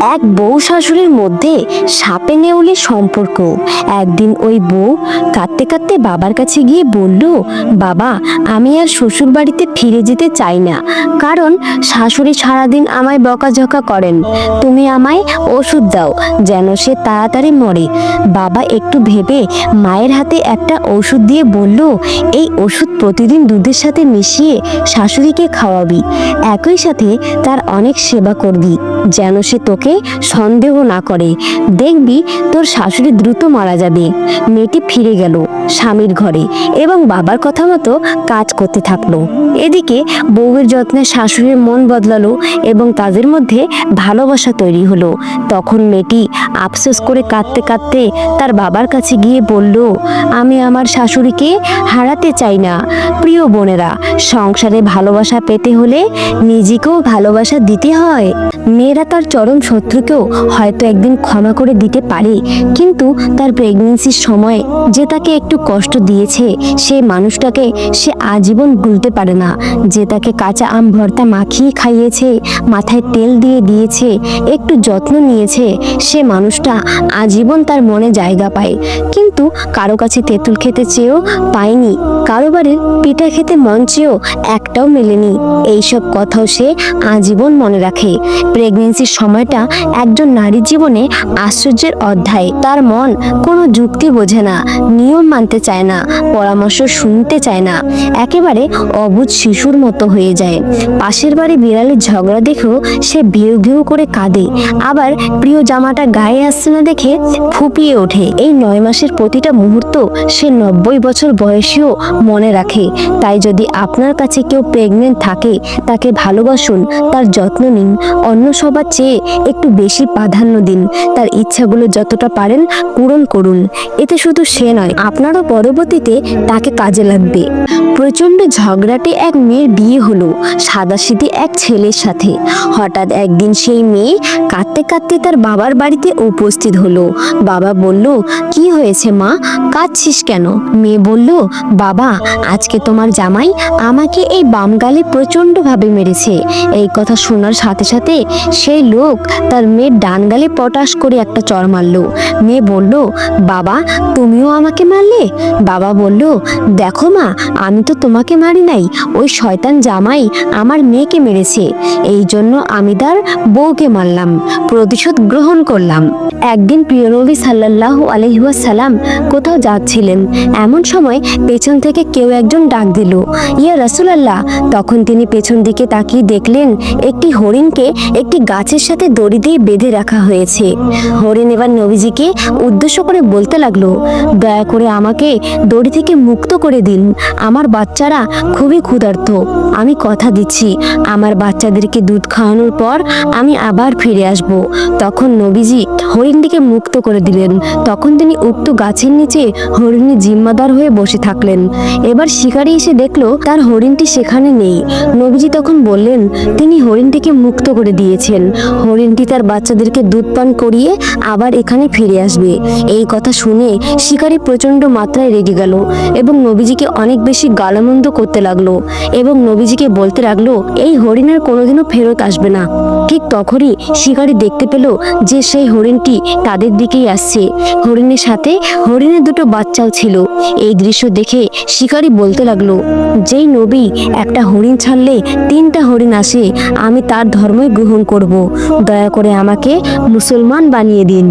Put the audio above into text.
এক বউ শাশুড়ির মধ্যে সাপে নেউলে সম্পর্ক। একদিন ওই বউ কাঁদতে কাঁদতে বাবার কাছে গিয়ে বলল, বাবা, আমি আর শ্বশুর বাড়িতে ফিরে যেতে চাই না, কারণ শাশুড়ি সারাদিন আমায় বকাঝকা করেন। তুমি আমায় ওষুধ দাও, যেন সে তাড়াতাড়ি মরে। বাবা একটু ভেবে মায়ের হাতে একটা ওষুধ দিয়ে বলল, এই ওষুধ প্রতিদিন দুধের সাথে মিশিয়ে শাশুড়িকে খাওয়াবি। একই সাথে তার অনেক সেবা করবি। যেন সে তোকে সন্দেহ না করে। দেখবি তোর শাশুড়ি দ্রুত মারা যাবে। মেয়েটি ফিরে গেল স্বামীর ঘরে এবং বাবার কথা মতো কাজ করতে থাকল। এদিকে বউয়ের যত্নে শাশুড়ির মন বদলালো এবং তাদের মধ্যে ভালোবাসা তৈরি হলো। তখন মেয়েটি আফসোস করে কাঁদতে কাঁদতে তার বাবার কাছে গিয়ে বলল, আমি আমার শাশুড়িকে হারাতে চাই না। প্রিয় বোনেরা, সংসারে ভালোবাসা পেতে হলে নিজেকেও ভালোবাসা দিতে হয়। মেয়েরা তার চরম শত্রুকেও হয়তো একদিন ক্ষমা করে দিতে পারে, কিন্তু তার প্রেগনেন্সির সময় যে তাকে একটু কষ্ট দিয়েছে সেই মানুষটাকে সে আজীবন ভুলতে পারে না। যে তাকে কাঁচা আম ভর্তা মাখিয়ে খাইয়েছে, মাথায় তেল দিয়ে দিয়েছে, একটু যত্ন নিয়েছে, সে মানুষটা আজীবন তার মনে জায়গা পায়। কিন্তু কারও কাছে তেঁতুল খেতে চেয়েও পায়নি কারও বাড়ির পিঠা খেতে মন চেয়েও একটাও মেলেনি। এইসব কথাও সে আজীবন মনে রাখে। প্রেগনেন্সির সময়টা একজন নারীর জীবনে আশ্চর্যের অধ্যায়। তার মন কোনো যুক্তি বোঝে না, নিয়ম মানতে চায় না, পরামর্শ শুনতে চায় না। একেবারে অবুঝ শিশুর মতো হয়ে যায়। পাশের বাড়ি বিড়ালের ঝগড়া দেখেও সে ঘেউ ঘেউ করে কাঁদে। আবার প্রিয় জামাটা গায়ে আসছে না দেখে ফুপিয়ে ওঠে। এই নয় মাসের প্রতিটা মুহূর্ত সে নব্বই বছর বয়সেও মনে রাখে। তাই যদি আপনার কাছে কেউ প্রেগনেন্ট থাকে, তাকে ভালোবাসুন, তার যত্ন নিন। অন্য সবার চেয়ে একটু বেশি প্রাধান্য দিন। তার ইচ্ছাগুলো যতটা পারেন পূরণ করুন। এতে শুধু সে নয়, আপনারও পরবর্তীতে তাকে কাজে লাগবে। প্রচণ্ড ঝগড়াটে এক মেয়ের বিয়ে হলো, সাদাসিধে এক ছেলের সাথে। হঠাৎ একদিন সেই মেয়ে কাঁদতে কাঁদতে তার বাবার বাড়িতে উপস্থিত হলো। বাবা বলল, কি হয়েছে মা? কাঁদছিস কেন? মেয়ে বলল, বাবা, আজকে তোমার জামাই আমাকে এই বাম গালে প্রচণ্ডভাবে মেরেছে। এই কথা শোনার সাথে সাথে সেই লোক তার মেয়ের ডান গালে পটাশ করে একটা চর মারলো। মেয়ে বলল, বাবা, তুমিও আমাকে মারলে? বাবা বলল, দেখো মা, আমি তো তোমাকে মারি নাই। ওই শয়তান জামাই আমার মেয়েকে মেরেছে। এই জন্য আমি তার বউকে মারলাম, প্রতিশোধ গ্রহণ করলাম। একদিন প্রিয় নবী সাল্লাহ আলহিহাসাল্লাম কোথাও যাচ্ছিলেন, এমন সময় পেছন থেকে কেউ একজন ডাক দিল, ইয়া রাসুলাল্লাহ। তখন তিনি পেছন দিকে তাকিয়ে দেখলেন একটি হরিণকে একটি গাছের সাথে দড়ি দিয়ে বেঁধে রাখা হয়েছে। হরিণ এবার নবীজিকে উদ্দেশ্য করে বলতে লাগল, দয়া করে আমাকে দড়ি থেকে মুক্ত করে দিন। আমার বাচ্চারা খুবই ক্ষুধার্ত। আমি কথা দিচ্ছি, আমার বাচ্চাদেরকে দুধ খাওয়ানোর পর আমি আবার ফিরে আসব। তখন নবীজি হরিণটিকে মুক্ত করে দিলেন। তখন তিনি উক্ত গাছের নিচে হরিণের জিম্মাদার হয়ে বসে থাকলেন। এবার শিকারি এসে দেখল তার হরিণটি সেখানে নেই। নবীজি তখন বললেন, তিনি হরিণটিকে মুক্ত করে দিয়েছেন। হরিণটি তার বাচ্চাদেরকে দুধ পান করিয়ে আবার এখানে ফিরে আসবে। এই কথা শুনে শিকারি প্রচণ্ড মাত্রায় রেগে গেল এবং নবীজিকে অনেক বেশি গালামন্দ করতে লাগল। এবং নবীজিকে বলতে লাগল, এই হরিণ আর কোনোদিনও ফেরত আসবে না। ঠিক তখনই শিকারি দেখতে পেল যে সেই হরিণটি তাদের দিকেই আসছে। হরিণের সাথে হরিণের দুটো বাচ্চাও ছিল। এই দৃশ্য দেখে শিকারি বলতে লাগল, যেই নবী একটা হরিণ ছাড়লে তিনটা হরিণ আসে, আমি তার ধর্মই গ্রহণ করব। দয়া করে আমাকে মুসলমান বানিয়ে দিন।